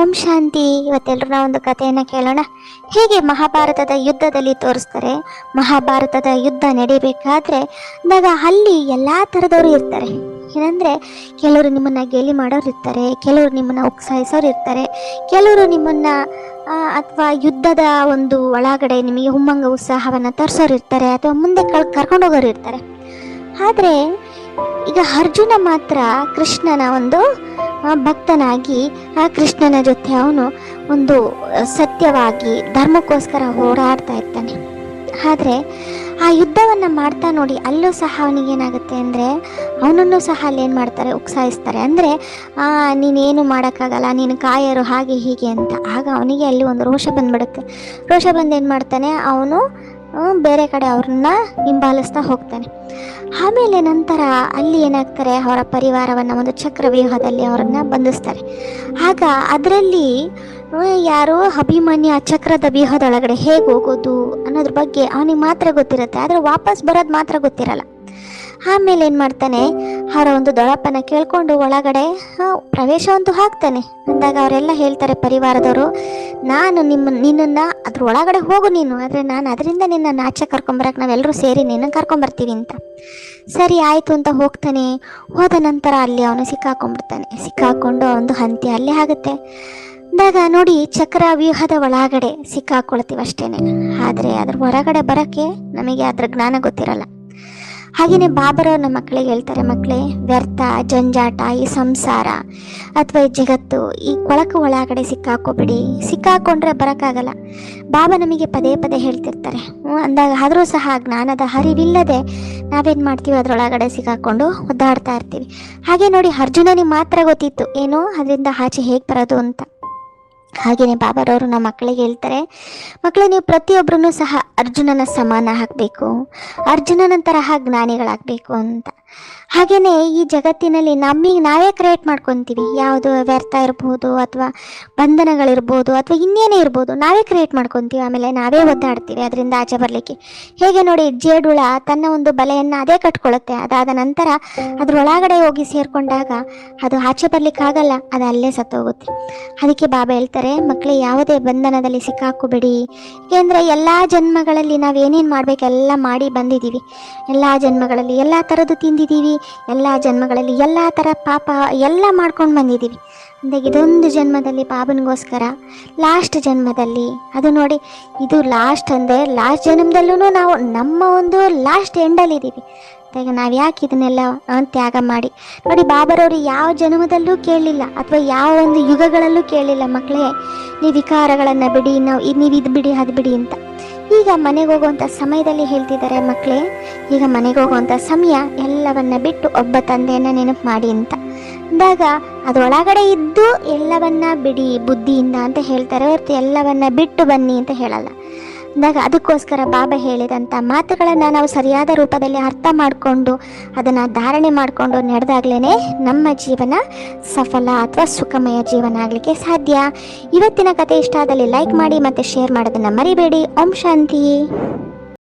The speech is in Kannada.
ಓಂ ಶಾಂತಿ. ಇವತ್ತೆಲ್ಲರೂ ಒಂದು ಕಥೆಯನ್ನು ಕೇಳೋಣ. ಹೇಗೆ ಮಹಾಭಾರತದ ಯುದ್ಧದಲ್ಲಿ ತೋರಿಸ್ತಾರೆ? ಮಹಾಭಾರತದ ಯುದ್ಧ ನಡಿಬೇಕಾದ್ರೆ ಅಂದಾಗ ಅಲ್ಲಿ ಎಲ್ಲ ಥರದವರು ಇರ್ತಾರೆ. ಏನಂದರೆ, ಕೆಲವರು ನಿಮ್ಮನ್ನು ಗೇಲಿ ಮಾಡೋರು ಇರ್ತಾರೆ, ಕೆಲವರು ನಿಮ್ಮನ್ನು ಉತ್ಸಾಹಿಸೋರು ಇರ್ತಾರೆ, ಕೆಲವರು ನಿಮ್ಮನ್ನು ಅಥವಾ ಯುದ್ಧದ ಒಂದು ಒಳಗಡೆ ನಿಮಗೆ ಹುಮ್ಮಂಗ ಉತ್ಸಾಹವನ್ನು ತರಿಸೋರು ಇರ್ತಾರೆ, ಅಥವಾ ಮುಂದೆ ಕಳ್ ಕರ್ಕೊಂಡೋಗೋರು ಇರ್ತಾರೆ. ಆದರೆ, ಈಗ ಅರ್ಜುನ ಮಾತ್ರ ಕೃಷ್ಣನ ಒಂದು ಭಕ್ತನಾಗಿ ಆ ಕೃಷ್ಣನ ಜೊತೆ ಅವನು ಒಂದು ಸತ್ಯವಾಗಿ ಧರ್ಮಕ್ಕೋಸ್ಕರ ಹೋರಾಡ್ತಾ ಇರ್ತಾನೆ. ಆದರೆ ಆ ಯುದ್ಧವನ್ನು ಮಾಡ್ತಾ ನೋಡಿ ಅಲ್ಲೂ ಸಹ ಅವನಿಗೇನಾಗುತ್ತೆ ಅಂದರೆ ಅವನನ್ನು ಸಹ ಅಲ್ಲಿ ಏನು ಮಾಡ್ತಾರೆ ಉತ್ಸಾಹಿಸ್ತಾರೆ ಅಂದರೆ ನೀನೇನು ಮಾಡೋಕ್ಕಾಗಲ್ಲ ನೀನು ಕಾಯರು ಹಾಗೆ ಹೀಗೆ ಅಂತ. ಆಗ ಅವನಿಗೆ ಅಲ್ಲಿ ಒಂದು ರೋಷ ಬಂದ್ಬಿಡುತ್ತೆ. ರೋಷ ಬಂದು ಏನು ಮಾಡ್ತಾನೆ ಅವನು ಆ, ಬೇರೆ ಕಡೆ ಅವ್ರನ್ನ ಹಿಂಬಾಲಿಸ್ತಾ ಹೋಗ್ತಾನೆ. ಆಮೇಲೆ ನಂತರ ಅಲ್ಲಿ ಏನಾಗ್ತಾರೆ, ಅವರ ಪರಿವಾರವನ್ನು, ಒಂದು ಚಕ್ರವ್ಯೂಹದಲ್ಲಿ ಅವರನ್ನು ಬಂಧಿಸ್ತಾರೆ. ಆಗ ಅದರಲ್ಲಿ ಯಾರು ಅಭಿಮನ್ಯ ಚಕ್ರದ ವ್ಯೂಹದೊಳಗಡೆ ಹೇಗೆ ಹೋಗೋದು ಅನ್ನೋದ್ರ ಬಗ್ಗೆ ಅವನಿಗೆ ಮಾತ್ರ ಗೊತ್ತಿರುತ್ತೆ, ಆದರೆ ವಾಪಸ್ ಬರೋದು ಮಾತ್ರ ಗೊತ್ತಿರಲ್ಲ. ಆಮೇಲೆ ಏನು ಮಾಡ್ತಾನೆ? ಅವರ ಒಂದು ದೊಡಪ್ಪನ ಕೇಳಿಕೊಂಡು ಒಳಗಡೆ ಆ, ಪ್ರವೇಶ ಅಂತೂ ಹಾಕ್ತಾನೆ. ಅಂದಾಗ ಅವರೆಲ್ಲ ಹೇಳ್ತಾರೆ ಪರಿವಾರದವರು ನಾನು ನಿಮ್ಮ ನಿನ್ನನ್ನು ಅದ್ರ ಒಳಗಡೆ ಹೋಗು ನೀನು ಆದರೆ ನಾನು ಅದರಿಂದ ನಿನ್ನ ಆಚೆ ಕರ್ಕೊಂಬರಕ್ಕೆ ನಾವೆಲ್ಲರೂ ಸೇರಿ ನಿನ್ನ ಕರ್ಕೊಂಬರ್ತೀವಿ ಅಂತ. ಸರಿ ಆಯಿತು ಅಂತ ಹೋಗ್ತಾನೆ. ಹೋದ ನಂತರ ಅಲ್ಲಿ ಅವನು ಸಿಕ್ಕಾಕೊಂಡ್ಬಿಡ್ತಾನೆ. ಸಿಕ್ಕಾಕೊಂಡು ಒಂದು ಹಂತಿ ಅಲ್ಲೇ ಆಗುತ್ತೆ. ಅಂದಾಗ ನೋಡಿ ಚಕ್ರ ವ್ಯೂಹದ ಒಳಗಡೆ ಸಿಕ್ಕಾಕೊಳ್ತೀವಿ ಅಷ್ಟೇನೆ ಆದರೆ ಅದ್ರ ಹೊರಗಡೆ ಬರೋಕ್ಕೆ ನಮಗೆ ಅದ್ರ ಜ್ಞಾನ ಗೊತ್ತಿರಲ್ಲ. ಹಾಗೆಯೇ ಬಾಬರವ್ರನ್ನ ಮಕ್ಕಳಿಗೆ ಹೇಳ್ತಾರೆ ಮಕ್ಕಳೇ ವ್ಯರ್ಥ, ಜಂಜಾಟ, ಈ ಸಂಸಾರ ಅಥವಾ ಈ ಜಗತ್ತು, ಈ ಕೊಳಕು ಒಳಗಡೆ ಸಿಕ್ಕಾಕೋಬಿಡಿ. ಸಿಕ್ಕಾಕೊಂಡ್ರೆ ಬರೋಕ್ಕಾಗಲ್ಲ. ಬಾಬಾ ನಮಗೆ ಪದೇ ಪದೇ ಹೇಳ್ತಿರ್ತಾರೆ. ಅಂದಾಗ ಆದರೂ ಸಹ ಜ್ಞಾನದ ಹರಿವಿಲ್ಲದೆ ನಾವೇನು ಮಾಡ್ತೀವಿ? ಅದರೊಳಗಡೆ ಸಿಕ್ಕಾಕೊಂಡು ಒದ್ದಾಡ್ತಾ ಇರ್ತೀವಿ. ಹಾಗೆ ನೋಡಿ ಅರ್ಜುನನಿಗೆ ಮಾತ್ರ ಗೊತ್ತಿತ್ತು, ಏನೋ, ಅದರಿಂದ ಆಚೆ ಹೇಗೆ ಬರೋದು? ಅಂತ. ಹಾಗೆಯೇ ಬಾಬಾರವರು ನಮ್ಮ ಮಕ್ಕಳಿಗೆ ಹೇಳ್ತಾರೆ, ಮಕ್ಕಳೇ, ನೀವು ಪ್ರತಿಯೊಬ್ಬರೂ ಸಹ ಅರ್ಜುನನ ಸಮಾನ ಹಾಕಬೇಕು. ಅರ್ಜುನನ ತರಹ ಜ್ಞಾನಿಗಳಾಗಬೇಕು ಅಂತ. ಹಾಗೆಯೇ ಈ ಜಗತ್ತಿನಲ್ಲಿ ನಮಗೆ ನಾವೇ ಕ್ರಿಯೇಟ್ ಮಾಡ್ಕೊತೀವಿ. ಯಾವುದು ವ್ಯರ್ಥ ಇರ್ಬೋದು ಅಥವಾ ಬಂಧನಗಳಿರ್ಬೋದು ಅಥವಾ ಇನ್ನೇನೇ ಇರ್ಬೋದು, ನಾವೇ ಕ್ರಿಯೇಟ್ ಮಾಡ್ಕೊತೀವಿ. ಆಮೇಲೆ ನಾವೇ ಒದ್ದಾಡ್ತೀವಿ ಅದರಿಂದ ಆಚೆ ಬರಲಿಕ್ಕೆ. ಹೇಗೆ ನೋಡಿ ಜೇಡುಳ ತನ್ನ ಒಂದು ಬಲೆಯನ್ನು ಅದೇ ಕಟ್ಕೊಳ್ಳುತ್ತೆ. ಅದಾದ ನಂತರ ಅದರೊಳಗಡೆ ಹೋಗಿ ಸೇರಿಕೊಂಡಾಗ ಅದು ಆಚೆ ಬರ್ಲಿಕ್ಕಾಗಲ್ಲ ಅದು ಅಲ್ಲೇ ಸತ್ತೋಗುತ್ತೆ. ಅದಕ್ಕೆ ಬಾಬಾ ಹೇಳ್ತಾರೆ ಮಕ್ಕಳು ಯಾವುದೇ ಬಂಧನದಲ್ಲಿ ಸಿಕ್ಕಾಕೋಬೇಡಿ ಏಕೆಂದರೆ ಎಲ್ಲ ಜನ್ಮಗಳಲ್ಲಿ ನಾವು ಏನೇನು ಮಾಡಬೇಕು? ಎಲ್ಲ ಮಾಡಿ ಬಂದಿದ್ದೀವಿ. ಎಲ್ಲ ಜನ್ಮಗಳಲ್ಲಿ ಎಲ್ಲ ಥರದ್ದು ತಿಂದಿದ್ದೀವಿ ಎಲ್ಲ ಜನ್ಮಗಳಲ್ಲಿ ಎಲ್ಲ ಥರ ಪಾಪ ಎಲ್ಲ ಮಾಡ್ಕೊಂಡು ಬಂದಿದ್ದೀವಿ. ಅಂದಾಗ ಇದೊಂದು ಜನ್ಮದಲ್ಲಿ ಬಾಬನಿಗೋಸ್ಕರ ಲಾಸ್ಟ್ ಜನ್ಮದಲ್ಲಿ. ಅದು ನೋಡಿ, ಇದು ಲಾಸ್ಟ್ ಅಂದರೆ ಲಾಸ್ಟ್ ಜನ್ಮದಲ್ಲೂ ನಾವು ನಮ್ಮ ಒಂದು ಲಾಸ್ಟ್ ಎಂಡಲ್ಲಿದ್ದೀವಿ ಅದಾಗ ನಾವು ಯಾಕೆ ಇದನ್ನೆಲ್ಲ ತ್ಯಾಗ ಮಾಡಿ? ನೋಡಿ, ಬಾಬರವರು ಯಾವ ಜನ್ಮದಲ್ಲೂ ಕೇಳಲಿಲ್ಲ ಅಥವಾ ಯಾವ ಒಂದು ಯುಗಗಳಲ್ಲೂ ಕೇಳಲಿಲ್ಲ ಮಕ್ಕಳೇ ನೀವು ವಿಕಾರಗಳನ್ನು ಬಿಡಿ, ನಾವು ನೀವು ಇದು ಬಿಡಿ, ಅದು ಬಿಡಿ ಅಂತ. ಈಗ ಮನೆಗೆ ಹೋಗುವಂಥ ಸಮಯದಲ್ಲಿ ಹೇಳ್ತಿದ್ದಾರೆ ಮಕ್ಕಳೇ ಈಗ ಮನೆಗೆ ಹೋಗುವಂಥ ಸಮಯ ಎಲ್ಲವನ್ನ ಬಿಟ್ಟು ಒಬ್ಬ ತಂದೆಯನ್ನು ನೆನಪು ಮಾಡಿ ಅಂತ. ಅಂದಾಗ ಅದರೊಳಗಡೆ ಇದ್ದು ಎಲ್ಲವನ್ನ ಬಿಡಿ, ಬುದ್ಧಿಯಿಂದ ಅಂತ ಹೇಳ್ತಾರೆ ಹೊರತು ಎಲ್ಲವನ್ನ ಬಿಟ್ಟು ಬನ್ನಿ ಅಂತ ಹೇಳಲ್ಲ. ಅಂದಾಗ ಅದಕ್ಕೋಸ್ಕರ ಬಾಬಾ ಹೇಳಿದಂಥ ಮಾತುಗಳನ್ನು ನಾವು ಸರಿಯಾದ ರೂಪದಲ್ಲಿ ಅರ್ಥ ಮಾಡಿಕೊಂಡು ಅದನ್ನು ಧಾರಣೆ ಮಾಡಿಕೊಂಡು ನಡೆದಾಗ್ಲೇ ನಮ್ಮ ಜೀವನ ಸಫಲ ಅಥವಾ ಸುಖಮಯ ಜೀವನ ಆಗಲಿಕ್ಕೆ ಸಾಧ್ಯ. ಇವತ್ತಿನ ಕತೆ ಇಷ್ಟ ಆದಲ್ಲಿ ಲೈಕ್ ಮಾಡಿ ಮತ್ತು ಶೇರ್ ಮಾಡೋದನ್ನು ಮರಿಬೇಡಿ. ಓಂ ಶಾಂತಿ.